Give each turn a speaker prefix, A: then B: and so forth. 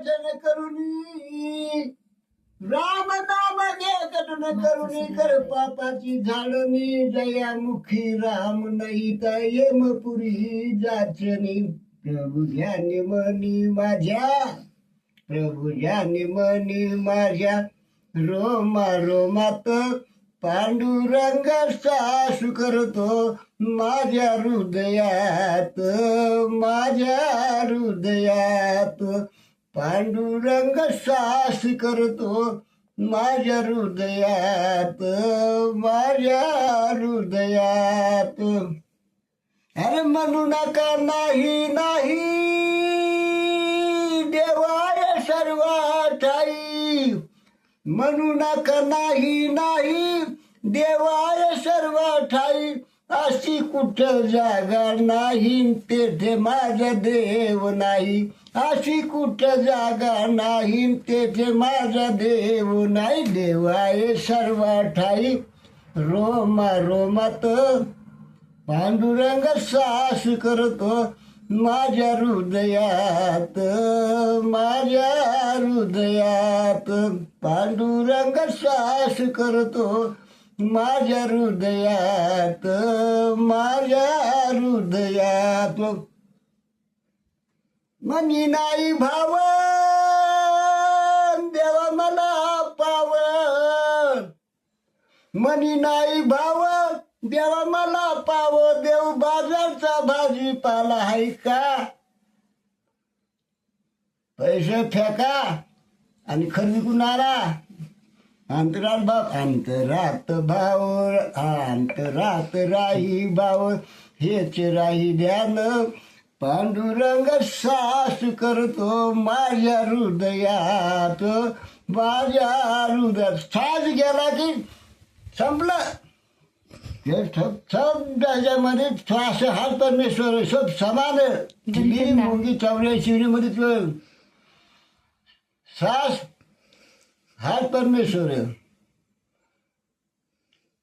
A: भजन करुणी राम नाम घे करुणी कर पापाची झाडणी जयामुखी राम नाही यमपुरी जाचनी प्रभू ज्ञानी मनी माझ्या प्रभू ज्ञानी मनी माझ्या रोमा रोमात पांडुरंग सासू करतो माझ्या हृदयात माझ्या हृदयात. पांडुरंग सास करतो माझ्या हृदयात माझ्या हृदयात. अरे म्हणू नका नाही नाही. देवाय सर्वा ठाई म्हणू नका नाही नाही. देवाय सर्व ठाई अशी कुठं जागा नाही तेथे माझा देव नाही. अशी कुठं जागा नाही तेथे माझा देव नाही. देवाय सर्व ठाई रोमा रोमात पांडुरंग सास करतो माझ्या हृदयात माझ्या हृदयात. पांडुरंग सास करतो माझ्या हृदयात माझ्या हृदयात. मनी नाही भाव देवा मला पाव मनी नाही भाव देवा मला पाव देव बाजारचा भाजीपाला आहे का? पैसे फेका आणि खरेदी कुणाला अंतरात भाव अंतरात भाव अंतरात राही भाव हेच राही ध्यान पांडुरंग सास करतो माझ्या हृदयात. माझ्या हृदयात साज गेला की संपलं. हे सब सब त्याच्यामध्ये श्वास हात परमेश्वर सब समान. मुंगी चौऱ्याऐंशी मध्ये श्वास हात परमेश्वर आहे